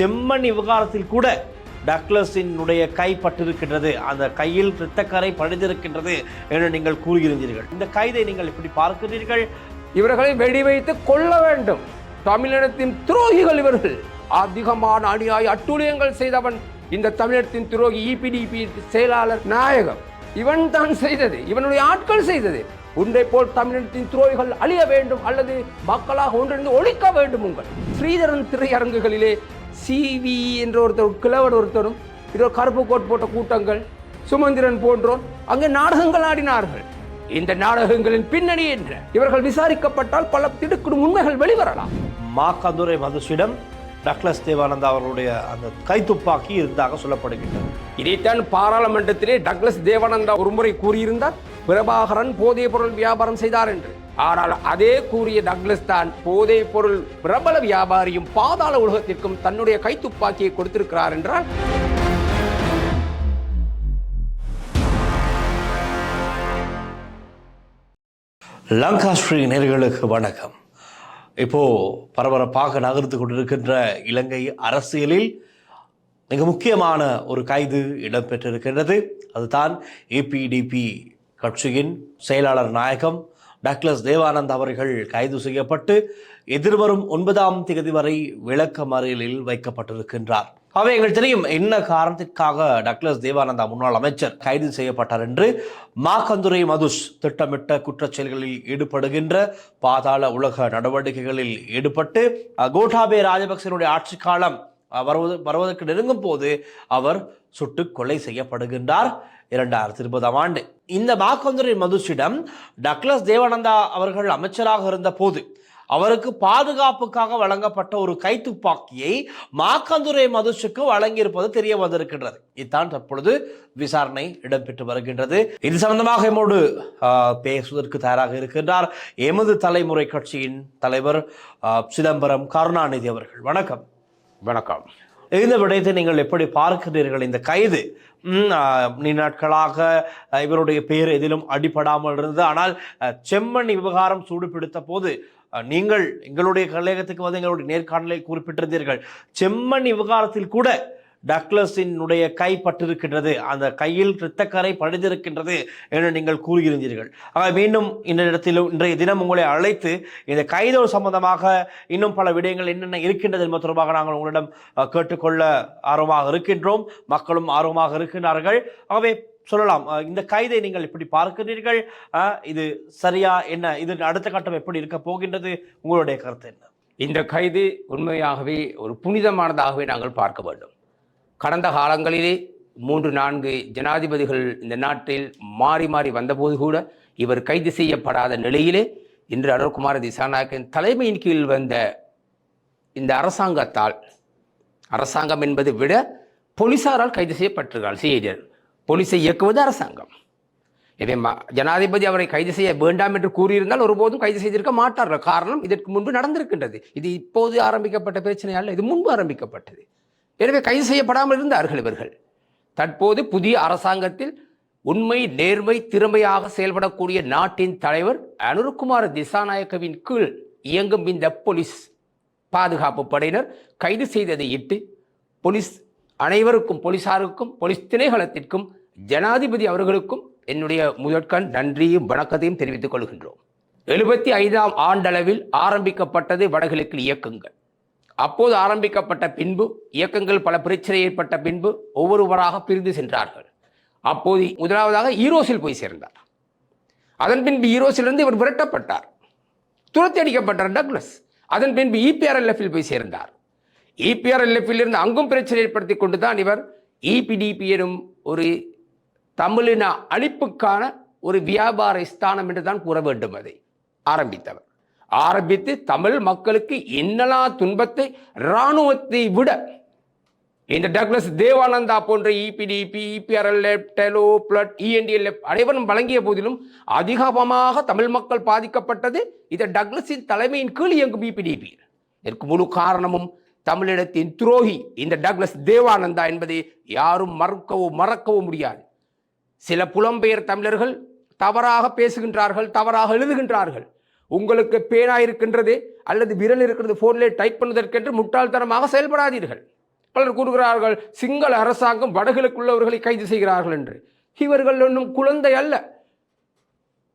செம்மண் விவகாரத்தில் கூட டக்ளஸினுடைய கை பட்டிருக்கின்றது. அந்த கையில் இரத்தக்கரை படிந்திருக்கின்றது என்று நீங்கள் கூறுகிறீர்கள். இந்த கைதை நீங்கள் இப்படி பார்க்கிறீர்கள்? இவர்களை வெடி வைத்து கொள்ள வேண்டும். தமிழினத்தின் துரோகிகள் இவர்கள். அதிகமான அநியாய அட்டூழியங்கள் செய்தவன் இந்த தமிழினத்தின் துரோகி இபிடிபி செயலாளர் நாயகம். இவன் தான் செய்தது. இவனுடைய ஆட்கள் செய்தது. உன்னை போல் தமிழினத்தின் துரோகிகள் அழிய வேண்டும் அல்லது மக்களாக ஒன்றிருந்து ஒழிக்க வேண்டும் உங்கள். ஸ்ரீதரன் திரையரங்குகளிலே சிவி என்ற ஒருத்தர் கிழவர் ஒருத்தரும் இதோ கருப்பு கோட் போட்ட கூட்டங்கள் சுமந்திரன் போன்றோர் அங்கே நாடகங்கள் ஆடினார்கள். இந்த நாடகங்களின் பின்னணி என்ற இவர்கள் விசாரிக்கப்பட்டால் பல திடுக்கிடும் உண்மைகள் வெளிவரலாம். மாக்கந்துரை மதுசிடம் டக்ளஸ் தேவானந்தா அவர்களுடைய அந்த கைத்துப்பாக்கி இருந்ததாக சொல்லப்படுகின்றது. இதைத்தான் பாராளுமன்றத்திலே டக்ளஸ் தேவானந்தா ஒருமுறை கூறியிருந்தார் பிரபாகரன் போதைப் பொருள் வியாபாரம் செய்தார் என்று. ஆனால் அதே கூறிய டக்ளஸ் தான் போதைப் பொருள் பிரபல வியாபாரியும் பாதாள உலகத்திற்கும் தன்னுடைய கைத்துப்பாக்கியை கொடுத்திருக்கிறார் என்றால் லங்கா ஸ்ரீ நேர்களுக்கு வணக்கம். இப்போ பரபரப்பாக நகர்த்து கொண்டிருக்கின்ற இலங்கை அரசியலில் மிக முக்கியமான ஒரு கைது இடம்பெற்றிருக்கின்றது. அதுதான் ஏபிடிபி கட்சியின் செயலாளர் நாயகம் டக்ளஸ் தேவானந்த் அவர்கள் கைது செய்யப்பட்டு எதிர்வரும் ஒன்பதாம் தேதி வரை விளக்கமறியலில் வைக்கப்பட்டிருக்கின்றார். அவை எங்கள் தெரியும் என்ன காரணத்திற்காக டக்ளஸ் தேவானந்தா முன்னாள் அமைச்சர் கைது செய்யப்பட்டார் என்று மாக்கந்துரை மதுஷ் திட்டமிட்ட குற்றச்செயல்களில் ஈடுபடுகின்ற பாதாள உலக நடவடிக்கைகளில் ஈடுபட்டு கோட்டாபே ராஜபக்சனுடைய ஆட்சி காலம் வருவது வருவதற்கு நெருங்கும் போது அவர் சுட்டு கொலை செய்யப்படுகின்றார் இரண்டாயிரத்தி இருபதாம் ஆண்டு. இந்த மாக்கந்துரை மதுஷிடம் டக்ளஸ் தேவானந்தா அவர்கள் அமைச்சராக இருந்த போது அவருக்கு பாதுகாப்புக்காக வழங்கப்பட்ட ஒரு கைத்துப்பாக்கியை மாக்கந்துரை மதுஷுக்கு வழங்கியிருப்பது தெரிய வந்திருக்கின்றது. இதுதான் தற்பொழுது விசாரணை இடம்பெற்று வருகின்றது. இது சம்பந்தமாக எம்மோடு பேசுவதற்கு தயாராக இருக்கின்றார் எமது தலைமுறை கட்சியின் தலைவர் சிதம்பரம் கருணாநிதி அவர்கள். வணக்கம். வணக்கம். இந்த விடயத்தை நீங்கள் எப்படி பார்க்கிறீர்கள் இந்த கைது நீ நாட்களாக இவருடைய பெயர் எதிலும் அடிபடாமல் இருந்தது. ஆனால் செம்மண் விவகாரம் சூடுபிடித்த போது நீங்கள் எங்களுடைய கலையகத்துக்கு வந்து எங்களுடைய நேர்காணலில் குறிப்பிட்டிருந்தீர்கள். செம்மண் விவகாரத்தில் கூட டக்ளஸினுடைய கை பட்டிருக்கின்றது. அந்த கையில் இரத்தக்கரை படிந்திருக்கின்றது என்று நீங்கள் கூறுகிறீர்கள் ஆக மீண்டும் இந்த இடத்திலும் இன்றைய தினம் உங்களை அழைத்து இந்த கைதோல் சம்பந்தமாக இன்னும் பல விடயங்கள் என்னென்ன இருக்கின்றது என்பது தொடர்பாக நாங்கள் உங்களிடம் கேட்டுக்கொள்ள ஆர்வமாக இருக்கின்றோம். மக்களும் ஆர்வமாக இருக்கின்றார்கள். ஆகவே சொல்லலாம். இந்த கைதை நீங்கள் இப்படி பார்க்கிறீர்கள். இது சரியா என்ன? இது அடுத்த கட்டம் எப்படி இருக்க போகின்றது? உங்களுடைய கருத்து என்ன? இந்த கைது உண்மையாகவே ஒரு புனிதமானதாகவே நாங்கள் பார்க்க வேண்டும். கடந்த காலங்களிலே மூன்று நான்கு ஜனாதிபதிகள் இந்த நாட்டில் மாறி மாறி வந்தபோது கூட இவர் கைது செய்யப்படாத நிலையிலே இன்று அருண்குமார் திசாநாயக்கன் தலைமையின் கீழ் வந்த இந்த அரசாங்கத்தால் அரசாங்கம் என்பதை விட போலீசாரால் கைது செய்யப்பட்டிருக்கிறார். சிஐடியர் போலீஸை இயக்குவது அரசாங்கம். எனவே ஜனாதிபதி அவரை கைது செய்ய வேண்டாம் என்று கூறியிருந்தால் ஒருபோதும் கைது செய்திருக்க மாட்டார்கள். காரணம் இதற்கு முன்பு நடந்திருக்கின்றது. இது இப்போது ஆரம்பிக்கப்பட்ட பிரச்சனை அல்ல இது முன்பு ஆரம்பிக்கப்பட்டது. எனவே கைது செய்யப்படாமல் இருந்தார்கள் இவர்கள். தற்போது புதிய அரசாங்கத்தில் உண்மை நேர்மை திறமையாக செயல்படக்கூடிய நாட்டின் தலைவர் அனுருகுமார் திசாநாயக்கவின் கீழ் இயங்கும் இந்த போலீஸ் பாதுகாப்பு படையினர் கைது செய்ததை இட்டு போலீஸ் அனைவருக்கும் போலீசாருக்கும் போலீஸ் திணைக்களத்திற்கும் ஜனாதிபதி அவர்களுக்கும் என்னுடைய முதற்கண் நன்றியும் வணக்கத்தையும் தெரிவித்துக் கொள்கின்றோம். எழுபத்தி ஐந்தாம் ஆண்டளவில் ஆரம்பிக்கப்பட்டது வடகிழக்கு இயக்கங்கள். அப்போது ஆரம்பிக்கப்பட்ட பின்பு இயக்கங்கள் பல பிரச்சனை ஏற்பட்ட பின்பு ஒவ்வொருவராக பிரிந்து சென்றார்கள். அப்போது முதலாவதாக ஈரோஸில் போய் சேர்ந்தார். அதன் பின்பு ஈரோஸிலிருந்து இவர் விரட்டப்பட்டார். துரத்தி அடிக்கப்பட்டார் டக்ளஸ். அதன் பின்பு E போய் சேர்ந்தார். E இருந்து அங்கும் பிரச்சனை ஏற்படுத்தி கொண்டு தான் இவர் இபிடிபி எனும் ஒரு தமிழின அழிப்புக்கான ஒரு வியாபார ஸ்தானம் என்று தான் கூற வேண்டும் அதை. ஆரம்பித்தவர். ஆரம்பித்து தமிழ் மக்களுக்கு என்னலா துன்பத்தை இராணுவத்தை விட இந்த டக்ளஸ் தேவானந்தா போன்ற EPDP EPRLF TELO PLOTE ENDLF அனைவரும் வழங்கிய போதிலும் அதிகமாக தமிழ் மக்கள் பாதிக்கப்பட்டது இதை டக்ளஸின் தலைமையின் கீழ் இயங்கும் இபிடிபி இதற்கு முழு காரணமும் தமிழிடத்தின் துரோகி இந்த டக்ளஸ் தேவானந்தா என்பதை யாரும் மறுக்கவோ மறக்கவோ முடியாது. சில புலம்பெயர் தமிழர்கள் தவறாக பேசுகின்றார்கள் தவறாக எழுதுகின்றார்கள். உங்களுக்கு பேனா இருக்கின்றது அல்லது விரல் இருக்கிறது போனிலே டைப் பண்ணுவதற்கென்று முட்டாள்தனமாக செயல்படாதீர்கள். பலர் கூறுகிறார்கள் சிங்கள அரசாங்கம் வடகிழக்குள்ளவர்களை கைது செய்கிறார்கள் என்று. இவர்கள் ஒன்றும் குழந்தை அல்ல.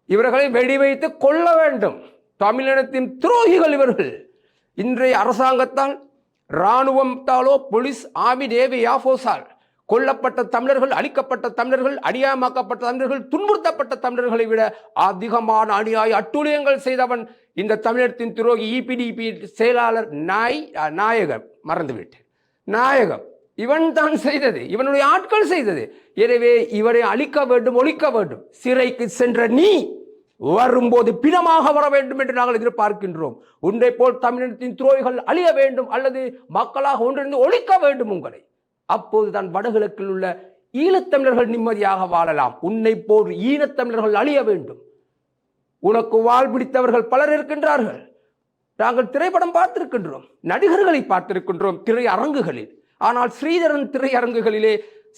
இவர்களை வெடி வைத்து கொள்ள வேண்டும். தமிழினத்தின் துரோகிகள் இவர்கள். இன்றைய அரசாங்கத்தால் இராணுவத்தாலோ போலீஸ் ஆமி நேவி ஏர்ஃபோர்ஸால் கொல்லப்பட்ட தமிழர்கள் அழிக்கப்பட்ட தமிழர்கள் அடியாமாக்கப்பட்ட தமிழர்கள் துன்புறுத்தப்பட்ட தமிழர்களை விட அதிகமான அநியாய அட்டூழியங்கள் செய்தவன் இந்த தமிழத்தின் துரோகி இபிடிபி செயலாளர் நாய் நாயகம். மறந்துவிட்டேன். நாயகம். இவன் தான் செய்தது. இவனுடைய ஆட்கள் செய்தது. எனவே இவரை அழிக்க வேண்டும் ஒழிக்க வேண்டும். சிறைக்கு சென்ற நீ வரும்போது பிணமாக வர வேண்டும் என்று நாங்கள் எதிர்பார்க்கின்றோம். உன்னை போல் தமிழினத்தின் துரோகிகள் அழிய வேண்டும் அல்லது மக்களாக ஒன்றிணைந்து ஒழிக்க வேண்டும் உங்களை. அப்போதுதான் வடகிழக்கில் உள்ள ஈழத்தமிழர்கள் நிம்மதியாக வாழலாம். உன்னை போல் ஈழத்தமிழர்கள் அழிய வேண்டும். உனக்கு வாழ் பிடித்தவர்கள் பலர் இருக்கின்றார்கள். நாங்கள் திரைப்படம் பார்த்திருக்கின்றோம். நடிகர்களை பார்த்திருக்கின்றோம் திரையரங்குகளில். ஆனால் ஸ்ரீதரன் திரையரங்குகளிலே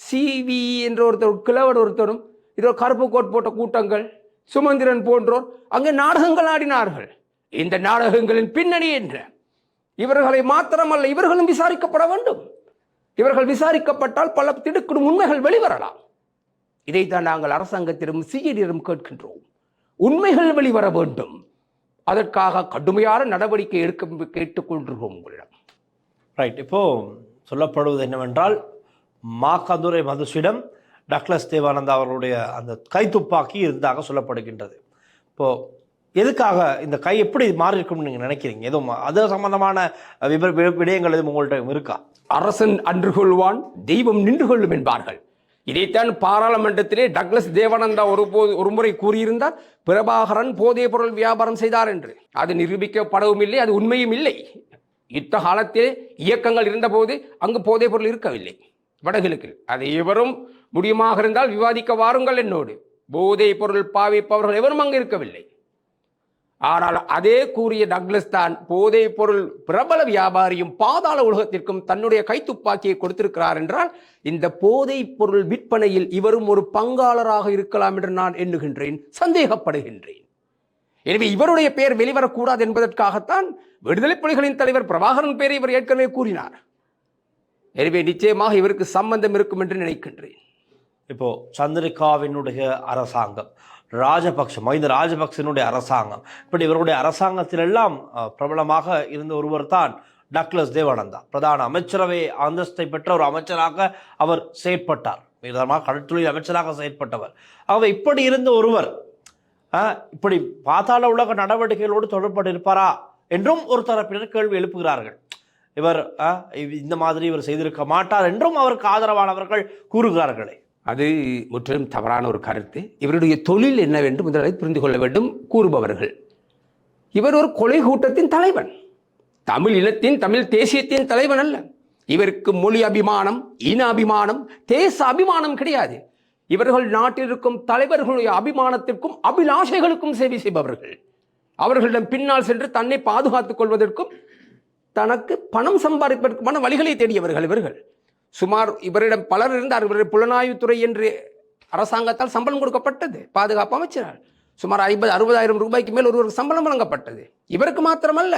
சிவி என்ற ஒருத்தர் கிழவர் ஒருத்தரும் இதோ கருப்பு கோட் போட்ட கூட்டங்கள் சுமந்திரன் போன்றோர் அங்கே நாடகங்கள் ஆடினார்கள். இந்த நாடகங்களின் பின்னணி என்ற இவர்களை மாத்திரமல்ல இவர்களும் விசாரிக்கப்பட வேண்டும். இவர்கள் விசாரிக்கப்பட்டால் பல திடுக்கிடும் உண்மைகள் வெளிவரலாம். இதைத்தான் நாங்கள் அரசாங்கத்திடம் சிஐடியிடம் கேட்கின்றோம். உண்மைகள் வெளிவர வேண்டும். அதற்காக கடுமையான நடவடிக்கை எடுக்க கேட்டுக்கொண்டிருக்கிறோம் உங்களிடம். ரைட் இப்போ சொல்லப்படுவது என்னவென்றால் மாக்காதுரை மதுசிடம் டக்ளஸ் தேவானந்தா அவர்களுடைய அந்த கைத்துப்பாக்கி இருந்ததாக சொல்லப்படுகின்றது. இப்போ எதுக்காக இந்த கை எப்படி மாறி இருக்கும்னு நீங்கள் நினைக்கிறீங்க எதுவும் அது சம்பந்தமான விப வி- விடயங்கள் எதுவும் உங்கள்கிட்ட இருக்கா? அரசன் அன்று கொள்வான் தெய்வம் நின்று கொள்ளும் என்பார்கள். இதைத்தான் பாராளுமன்றத்திலே டக்ளஸ் தேவானந்தா ஒருபோது ஒருமுறை கூறியிருந்தார் பிரபாகரன் போதைப் பொருள் வியாபாரம் செய்தார் என்று. அது நிரூபிக்கப்படவும் இல்லை அது உண்மையும் இல்லை. யுத்த காலத்தில் இயக்கங்கள் இருந்தபோது அங்கு போதைப் பொருள் இருக்கவில்லை வடகிழக்கில். அதை எவரும் முடியுமாக இருந்தால் விவாதிக்க வாருங்கள் என்னோடு. போதைப் பொருள் பாவிப்பவர்கள் எவரும் அங்கு இருக்கவில்லை. ஆனால் அதே கூறிய டக்லஸ் தான் போதைப் பொருள் பிரபல வியாபாரியும் பாதாள உலகத்திற்கும் தன்னுடைய கைத்துப்பாக்கியை கொடுத்திருக்கிறார் என்றால் இந்த போதைப் பொருள் விற்பனையில் இவரும் ஒரு பங்காளராக இருக்கலாம் என்று நான் எண்ணுகின்றேன் சந்தேகப்படுகின்றேன். எனவே இவருடைய பெயர் வெளிவரக்கூடாது என்பதற்காகத்தான் விடுதலை புலிகளின் தலைவர் பிரபாகரன் பெயரை இவர் ஏற்கனவே கூறினார். எனவே நிச்சயமாக இவருக்கு சம்பந்தம் இருக்கும் என்று நினைக்கின்றேன். இப்போ சந்திரிகாவினுடைய அரசாங்கம் ராஜபக்ஷ மஹிந்த ராஜபக்சனுடைய அரசாங்கம் இப்படி இவருடைய அரசாங்கத்திலெல்லாம் பிரபலமாக இருந்த ஒருவர் தான் டக்ளஸ் தேவானந்தா. பிரதான அமைச்சரவை அந்தஸ்தை பெற்ற ஒரு அமைச்சராக அவர் செயற்பட்டார். விதமாக கடற்தொழில் அமைச்சராக செயற்பட்டவர். ஆகவே இப்படி இருந்த ஒருவர் இப்படி பாதாள உலக நடவடிக்கைகளோடு தொடர்பட்டு இருப்பாரா என்றும் ஒரு தரப்பினர் கேள்வி எழுப்புகிறார்கள். இவர் இந்த மாதிரி இவர் செய்திருக்க மாட்டார் என்றும் அவருக்கு ஆதரவானவர்கள் கூறுகிறார்களே. அது முற்றிலும் தவறான ஒரு கருத்து. இவருடைய தொழில் என்னவென்று முதலில் புரிந்து கொள்ள வேண்டும். கூறுபவர்கள். இவர் ஒரு கொலை கூட்டத்தின் தலைவன். தமிழ் இனத்தின் தமிழ் தேசியத்தின் தலைவன் அல்ல. இவருக்கு மொழி அபிமானம் இன அபிமானம் தேச அபிமானம் கிடையாது. இவர்கள் நாட்டில் இருக்கும் தலைவர்களுடைய அபிமானத்திற்கும் அபிலாஷைகளுக்கும் சேவை செய்பவர்கள். அவர்களிடம் பின்னால் சென்று தன்னை பாதுகாத்துக் கொள்வதற்கும் தனக்கு பணம் சம்பாதிப்பதற்குமான வழிகளை தேடியவர்கள் இவர்கள். சுமார் இவரிடம் பலர் இருந்தார். இவருடைய புலனாய்வுத்துறை என்று அரசாங்கத்தால் சம்பளம் கொடுக்கப்பட்டது. பாதுகாப்பு அமைச்சரால். சுமார் ஐம்பது அறுபதாயிரம் ரூபாய்க்கு மேல் ஒருவருக்கு சம்பளம் வழங்கப்பட்டது. இவருக்கு மாத்திரமல்ல.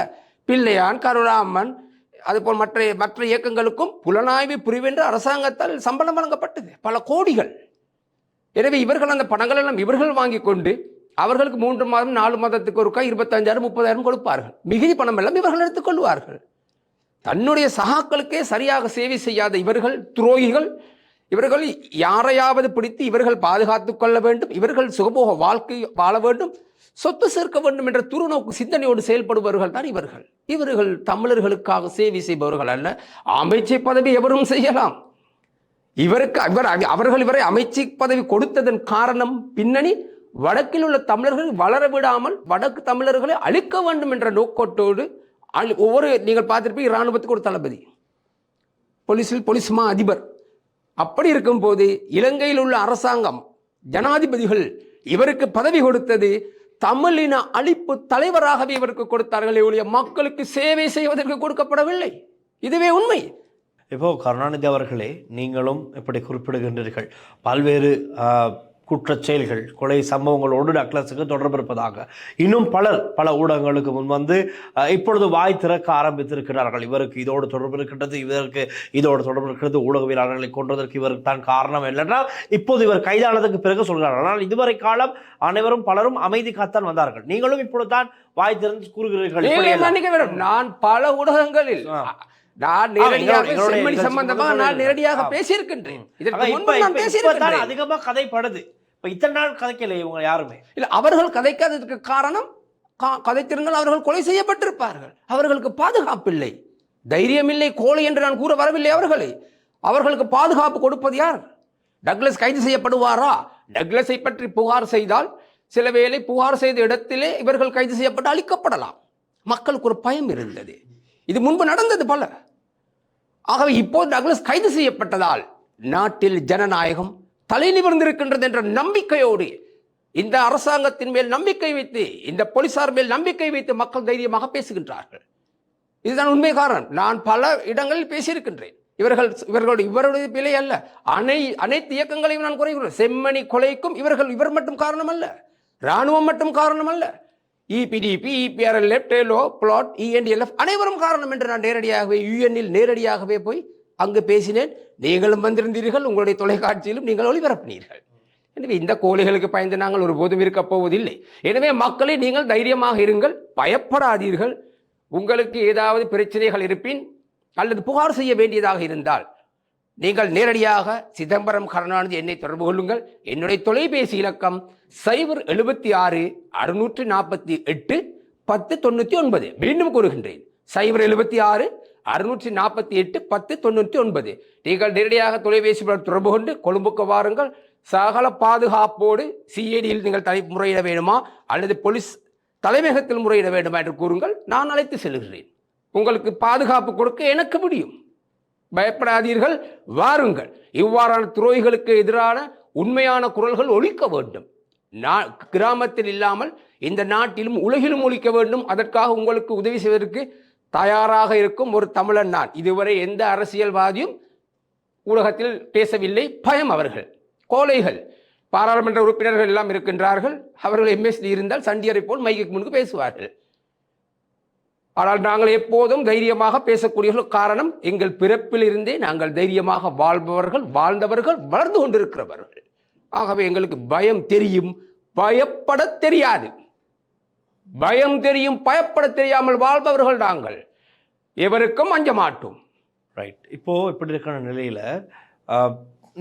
பிள்ளையான் கருணாமன் அதுபோல் மற்ற மற்ற இயக்கங்களுக்கும் புலனாய்வு புரிவென்று அரசாங்கத்தால் சம்பளம் வழங்கப்பட்டது. பல கோடிகள். எனவே இவர்கள் அந்த பணங்கள் எல்லாம் இவர்கள் வாங்கி கொண்டு அவர்களுக்கு மூன்று மாதம் நாலு மாதத்துக்கு ஒருக்கா இருபத்தஞ்சாயிரம் முப்பதாயிரம் கொடுப்பார்கள். மிகுதி பணம் எல்லாம் இவர்கள் எடுத்துக்கொள்வார்கள் தன்னுடைய சகாக்களுக்கே சரியாக சேவை செய்யாத இவர்கள் துரோகிகள் இவர்கள் யாரையாவது பிடித்து இவர்கள் பாதுகாத்துக் கொள்ள வேண்டும் இவர்கள் சுகபோக வாழ்க்கை வாழ வேண்டும் சொத்து சேர்க்க வேண்டும் என்ற துருநோக்கு சிந்தனையோடு செயல்படுபவர்கள் தான் இவர்கள். இவர்கள் தமிழர்களுக்காக சேவை செய்பவர்கள் அல்ல அமைச்சர் பதவி எவரும் செய்யலாம். இவருக்கு இவர் அவர்கள் இவரை அமைச்சு பதவி கொடுத்ததன் காரணம் பின்னணி வடக்கில் உள்ள தமிழர்கள் வளர விடாமல் வடக்கு தமிழர்களை அழிக்க வேண்டும் என்ற நோக்கத்தோடு ஒவ்வொரு நீங்கள் பார்த்துருப்பீங்க இராணுவத்துக்கு ஒரு தளபதி. போலீஸில் போலீஸ் மா அதிபர். அப்படி இருக்கும்போது இலங்கையில் உள்ள அரசாங்கம் ஜனாதிபதிகள் இவருக்கு பதவி கொடுத்தது தமிழின அழிப்பு தலைவராகவே இவருக்கு கொடுத்தார்களே ஒழிய மக்களுக்கு சேவை செய்வதற்கு கொடுக்கப்படவில்லை. இதுவே உண்மை. இப்போ கருணாநிதி அவர்களே நீங்களும் இப்படி குறிப்பிடுகின்றீர்கள். பல்வேறு குற்றச் செயல்கள் கொலை சம்பவங்களோடு டக்ளஸுக்கு தொடர்பு இருப்பதாக. இன்னும் பலர் பல ஊடகங்களுக்கு முன் வந்து இப்பொழுது வாய் திறக்க ஆரம்பித்திருக்கிறார்கள். இவருக்கு இதோடு தொடர்பு இருக்கின்றது இவருக்கு இதோடு தொடர்பு இருக்கிறது ஊடகவியலாளர்களை கொன்றதற்கு இவருக்கு தான் காரணம் இல்லைன்னா இப்போது இவர் கைதானதுக்கு பிறகு சொல்கிறார்கள் ஆனால் இதுவரை காலம் அனைவரும் பலரும் அமைதி காத்தான் வந்தார்கள். நீங்களும் இப்பொழுது தான் வாய் திறந்து கூறுகிறீர்கள் நான் பல ஊடகங்களில். நான் நேரடியாக செம்மணி முதல்ல நான் நேரடியாக. பேசியிருக்கின்றேன். இதற்கு முன்பு நான் இப்ப- இப்பதான் பேசியிருக்கின்றேன் அதிகமா கதைப்படுது. இப்போ இத்தனை நாள் கதைக்கல இவங்க யாருமே? இல்லை அவர்கள் கதைக்காததுக்கு காரணம் கா- கதைத்திருந்தால் அவர்கள் கொலை செய்யப்பட்டிருப்பார்கள். அவர்களுக்கு பாதுகாப்பு இல்லை தைரியம் கோழை என்று நான் கூற வரவில்லை அவர்களை. அவர்களுக்கு பாதுகாப்பு கொடுப்பது யார்? டக்ளஸ் கைது செய்யப்படுவாரா? டக்ளஸை பற்றி புகார் செய்தால் சில வேளை புகார் செய்த இடத்திலே இவர்கள் கைது செய்யப்பட்டு அழிக்கப்படலாம். மக்களுக்கு ஒரு பயம் இருந்தது. இது முன்பு நடந்தது பல. ஆகவே இப்போது டக்ளஸ் கைது செய்யப்பட்டதால் நாட்டில் ஜனநாயகம் தலை நிமிர்ந்திருக்கின்றது என்ற நம்பிக்கையோடு இந்த அரசாங்கத்தின் மேல் நம்பிக்கை வைத்து இந்த போலீசார் மேல் நம்பிக்கை வைத்து மக்கள் தைரியமாக பேசுகின்றார்கள். இதுதான் உண்மை காரணம். நான் பல இடங்களில் பேசியிருக்கின்றேன். இவர்கள் இவர்களுடைய இவருடைய பிழை அல்ல. அனை அனைத்து இயக்கங்களையும் நான் குறைகிறேன் செம்மணி கொலைக்கும் இவர்கள் இவர் மட்டும் காரணம் அல்ல ராணுவம் மட்டும் காரணம் அல்ல EPDP EPRL TELO PLOTE ENDLF அனைவரும் காரணம் என்று நான் நேரடியாகவே யுஎன்னில் நேரடியாகவே போய் அங்கு பேசினேன் நீங்களும் வந்திருந்தீர்கள் உங்களுடைய தொலைக்காட்சியிலும் நீங்கள் ஒளிபரப்பினீர்கள். எனவே இந்த கோழிகளுக்கு பயந்து நாங்கள் ஒருபோதும் இருக்கப் போவதில்லை. எனவே மக்களை நீங்கள் தைரியமாக இருங்கள் பயப்படாதீர்கள். உங்களுக்கு ஏதாவது பிரச்சனைகள் இருப்பின் அல்லது புகார் செய்ய வேண்டியதாக இருந்தால் நீங்கள் நேரடியாக சிதம்பரம் கருணாநிதி என்னை தொடர்பு கொள்ளுங்கள். என்னுடைய தொலைபேசி இலக்கம் சைபர் எழுபத்தி ஆறு அறுநூற்று நாற்பத்தி எட்டு பத்து தொண்ணூற்றி ஒன்பது. மீண்டும் கூறுகின்றேன். சைபர் எழுபத்தி ஆறு அறுநூற்றி நாற்பத்தி எட்டு பத்து தொண்ணூற்றி ஒன்பது. நீங்கள் நேரடியாக தொலைபேசி தொடர்பு கொண்டு கொழும்புக்கு வாருங்கள். சகல பாதுகாப்போடு சிஐடியில் நீங்கள் தலை முறையிட வேண்டுமா? அல்லது போலீஸ் தலைமையகத்தில் முறையிட வேண்டுமா என்று கூறுங்கள். நான் அழைத்து செல்கிறேன். உங்களுக்கு பாதுகாப்பு கொடுக்க எனக்கு முடியும். பயப்படாதீர்கள். வாருங்கள். இவ்வாறான துரோகிகளுக்கு எதிரான உண்மையான குரல்கள் ஒழிக்க வேண்டும். நா- கிராமத்தில் இல்லாமல் இந்த நாட்டிலும் உலகிலும் ஒழிக்க வேண்டும். அதற்காக உங்களுக்கு உதவி செய்வதற்கு தயாராக இருக்கும் ஒரு தமிழன் நான். இதுவரை எந்த அரசியல்வாதியும் ஊடகத்தில் பேசவில்லை. பயம் அவர்கள். கோழைகள் பாராளுமன்ற உறுப்பினர்கள் எல்லாம் இருக்கின்றார்கள். அவர்கள் எம்எஸ்டி இருந்தால் சண்டியரை போல் மைக்கு முன்பு பேசுவார்கள். ஆனால் நாங்கள் எப்போதும் தைரியமாக பேசக்கூடிய காரணம் எங்கள் பிறப்பில் இருந்தே நாங்கள் தைரியமாக வாழ்பவர்கள் வாழ்ந்தவர்கள் வளர்ந்து கொண்டிருக்கிறவர்கள். ஆகவே எங்களுக்கு பயம் தெரியும். பயப்பட தெரியாது. பயம் தெரியும் பயப்பட தெரியாமல் வாழ்பவர்கள் நாங்கள். எவருக்கும் அஞ்ச மாட்டோம். ரைட் இப்போ இப்படி இருக்கிற நிலையில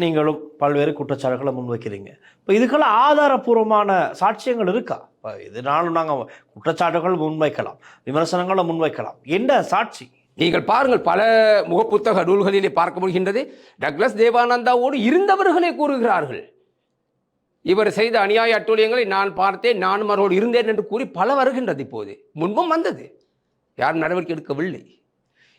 நீங்களும் பல்வேறு குற்றச்சாட்டுகளை முன்வைக்கிறீங்க. இப்போ இதுக்கெல்லாம் ஆதாரபூர்வமான சாட்சியங்கள் இருக்கா? இப்போ இதனாலும் நாங்கள் குற்றச்சாட்டுகள் முன்வைக்கலாம் விமர்சனங்களை முன்வைக்கலாம். என்ன சாட்சி? நீங்கள் பாருங்கள் பல முகப்புத்தக நூல்களிலே பார்க்க முடிகின்றது. டக்ளஸ் தேவானந்தாவோடு இருந்தவர்களே கூறுகிறார்கள். இவர் செய்த அநியாய அட்டூழியங்களை நான் பார்த்தேன் நானும் அவரோடு இருந்தேன் என்று கூறி பல வருகின்றது இப்போது. முன்பும் வந்தது. யாரும் நடவடிக்கை எடுக்கவில்லை.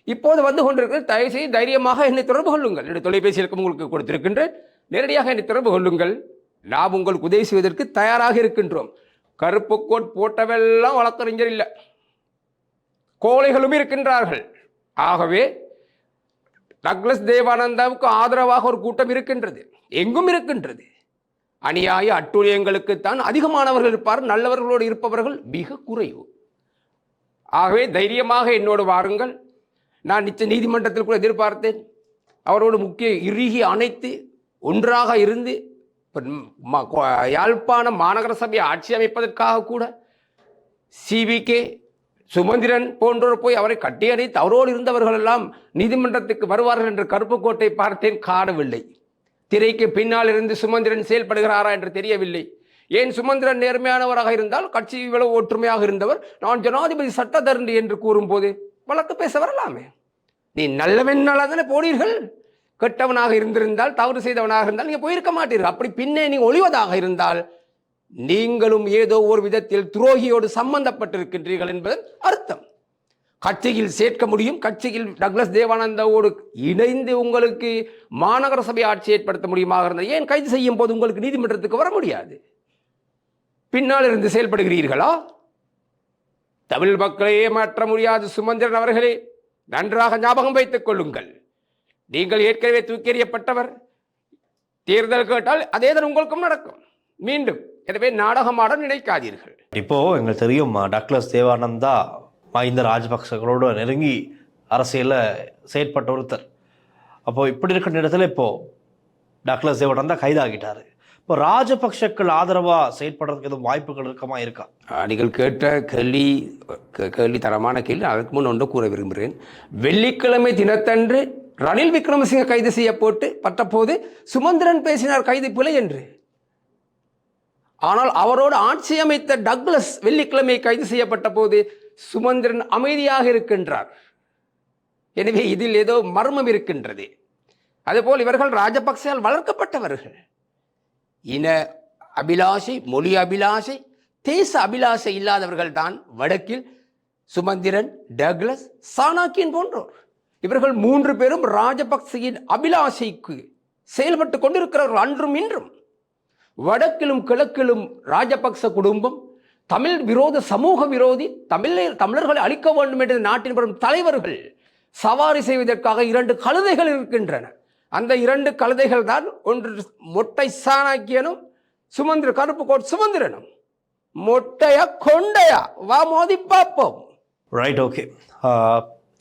இப்போது வந்து கொண்டிருக்கிறது. தயவு செய்து தைரியமாக என்னை தொடர்பு கொள்ளுங்கள். என்னுடைய தொலைபேசி இலக்கம் உங்களுக்கு கொடுத்திருக்கின்றேன். நேரடியாக என்னை தொடர்பு கொள்ளுங்கள். நாம் உங்களுக்கு உதவி செய்வதற்கு தயாராக இருக்கின்றோம். கருப்பு கோட் போட்டவெல்லாம் வழக்கறிஞர் இல்லை. கோழைகளும் இருக்கின்றார்கள். ஆகவே டக்ளஸ் தேவானந்தாவுக்கு ஆதரவாக ஒரு கூட்டம் இருக்கின்றது. எங்கும் இருக்கின்றது. அநியாய அட்டூழியங்களுக்குத்தான் அதிகமானவர்கள் இருப்பார் நல்லவர்களோடு இருப்பவர்கள் மிக குறைவு. ஆகவே தைரியமாக என்னோடு வாருங்கள். நான் நிச்சய நீதிமன்றத்தில் கூட எதிர்பார்த்தேன். அவரோடு முக்கிய இறுகி அணைத்து ஒன்றாக இருந்து ம- கொ- யாழ்ப்பாணம் மாநகர சபையை ஆட்சி அமைப்பதற்காக கூட சிவிகே சுமந்திரன் போன்றோர் போய் அவரை கட்டியடைத்து அவரோடு இருந்தவர்கள் எல்லாம் நீதிமன்றத்துக்கு வருவார்கள் என்ற கருப்பு கோட்டை பார்த்தேன் காணவில்லை. திரைக்கு பின்னால் இருந்து சுமந்திரன் செயல்படுகிறாரா என்று தெரியவில்லை. ஏன் சுமந்திரன் நேர்மையானவராக இருந்தால் கட்சி இவ்வளவு ஒற்றுமையாக இருந்தவர் நான் ஜனாதிபதி சட்டத்தரண்டி என்று கூறும்போது வழக்கு பேச வரலாமே. நீ நல்லவன் தானே போனீர்கள். கெட்டவனாக இருந்திருந்தால் தவறு செய்தவனாக இருந்தால் நீங்கள் போயிருக்க மாட்டீர்கள். அப்படி பின்னே நீ ஒளிவதாக இருந்தால் நீங்களும் ஏதோ ஒரு விதத்தில் துரோகியோடு சம்பந்தப்பட்டிருக்கின்றீர்கள் என்பதன் அர்த்தம். கட்சியில் சேர்க்க முடியும். கட்சியில் டக்ளஸ் தேவானந்தாவோடு இணைந்து உங்களுக்கு மாநகர சபை ஆட்சி ஏற்படுத்த முடியுமாக இருந்தால் ஏன் கைது செய்யும் போது உங்களுக்கு நீதிமன்றத்துக்கு வர முடியாது? பின்னால் இருந்து செயல்படுகிறீர்களா? தமிழ் மக்களை ஏமாற்ற முடியாது. சுமந்திரன் அவர்களே நன்றாக ஞாபகம் வைத்துக் கொள்ளுங்கள். நீங்கள் ஏற்கனவே தூக்கியறியப்பட்டவர் தேர்தல் கேட்டால் அதேதான் உங்களுக்கும் நடக்கும். மீண்டும் எனவே நாடகமாட நினைக்காதீர்கள். இப்போ எங்களுக்கு தெரியும் டக்ளஸ் தேவானந்தா மஹிந்த ராஜபக்சகளோடு நெருங்கி அரசியலில் செயற்பட்ட ஒருத்தர். அப்போது இப்படி இருக்கிற இடத்துல இப்போது டக்ளஸ் தேவானந்தா கைதாகிட்டார். இப்போ ராஜபக்சக்கள் ஆதரவாக செயற்படுறதுக்கு எதுவும் வாய்ப்புகள் இருக்கமா இருக்கா? நீங்கள் கேட்ட கேள்வி கேள்வி தரமான கேள்வி அதற்கு முன் ஒன்று கூற விரும்புகிறேன். வெள்ளிக்கிழமை தினத்தன்று ரணில் விக்ரமசிங்க கைது செய்யப்பட்டு பட்டபோது சுமந்திரன் பேசினார் கைது பிழை என்று. ஆனால் அவரோடு ஆட்சி அமைத்த டக்ளஸ் வெள்ளிக்கிழமை கைது செய்யப்பட்ட போது சுமந்திரன் அமைதியாக இருக்கின்றார். எனவே இதில் ஏதோ மர்மம் இருக்கின்றது. அதுபோல் இவர்கள் ராஜபக்சேயால் வளர்க்கப்பட்டவர்கள். இன அபிலாஷை மொழி அபிலாஷை தேச அபிலாஷை இல்லாதவர்கள் தான் வடக்கில் சுமந்திரன் டக்ளஸ் சாணாக்கியன் போன்றோர். இவர்கள் மூன்று பேரும் ராஜபக்சையின் அபிலாஷைக்கு செயல்பட்டு கொண்டிருக்கிறவர்கள் அன்றும் இன்றும். வடக்கிலும் கிழக்கிலும் ராஜபக்ச குடும்பம் தமிழ் விரோத சமூக விரோதி தமிழ் தமிழர்களை அழிக்க வேண்டும் என்று நாட்டின் வரும் தலைவர்கள் சவாரி செய்வதற்காக இரண்டு கழுதைகள் இருக்கின்றன. அந்த இரண்டு கழுதைகள் தான் ஒன்று மொட்டை சாணக்கியனும் சுமந்திர கருப்பு கோட் சுமந்திரனும் மொட்டையா கொண்டையா? வா மோதி பார்ப்போம். ரைட் ஓகே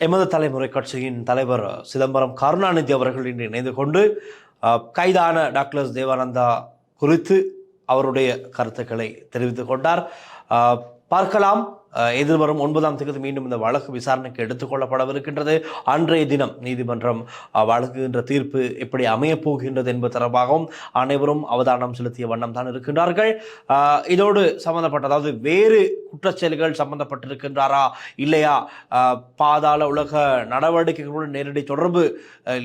எமது தலைமுறை கட்சியின் தலைவர் சிதம்பரம் கருணாநிதி அவர்கள் இன்று இணைந்து கொண்டு கைதான டாக்டர் தேவானந்தா குறித்து அவருடைய கருத்துக்களை தெரிவித்துக் கொண்டார். பார்க்கலாம். எதிர்வரும் ஒன்பதாம் தேதி மீண்டும் இந்த வழக்கு விசாரணைக்கு எடுத்துக்கொள்ளப்படவிருக்கின்றது. அன்றைய தினம் நீதிமன்றம் வழங்குகின்ற தீர்ப்பு எப்படி அமையப் போகின்றது என்பது தொடர்பாகவும் அனைவரும் அவதானம் செலுத்திய வண்ணம் தான் இருக்கின்றார்கள். இதோடு சம்பந்தப்பட்ட அதாவது வேறு குற்றச்செயல்கள் சம்பந்தப்பட்டிருக்கின்றாரா இல்லையா பாதாள உலக நடவடிக்கைகளுடன் நேரடி தொடர்பு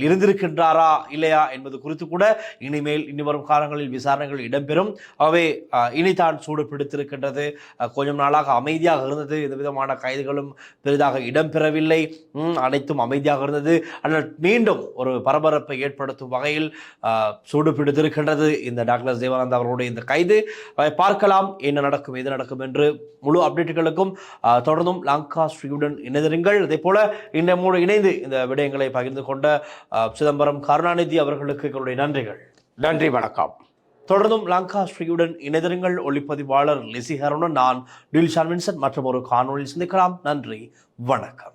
இருந்திருக்கின்றாரா இல்லையா என்பது குறித்து கூட இனிமேல் இனி வரும் காலங்களில் விசாரணைகள் இடம்பெறும். அவை இனிதான் சூடு பிடித்திருக்கின்றது. கொஞ்சம் நாளாக அமைதியாக இருந்தது. எந்த விதமான கைதுகளும் பெரிதாக இடம்பெறவில்லை. அனைத்தும் அமைதியாக இருந்தது. ஆனால் மீண்டும் ஒரு பரபரப்பை ஏற்படுத்தும் வகையில் சூடு பிடித்திருக்கின்றது இந்த டாக்டர் தேவானந்த் அவர்களுடைய இந்த கைது. பார்க்கலாம். என்ன நடக்கும் எது நடக்கும் என்று முழு அப்டேட்டுகளுக்கும் தொடர்ந்தும் லாங்கா ஸ்ரீயுடன் இணைந்திருங்கள். அதே போல இன்னமோடு இணைந்து இந்த விடயங்களை பகிர்ந்து கொண்ட சிதம்பரம் கருணாநிதி அவர்களுக்கு எங்களுடைய நன்றிகள். நன்றி வணக்கம். தொடர்ந்தும் லங்கா ஸ்ரீயுடன் இணைந்திருங்கள். ஒளிப்பதிவாளர் லிசி ஹருடன் நான் டில்ஷான் வின்சன். மற்றும் ஒரு காணொலி சந்திக்கலாம். நன்றி. வணக்கம்.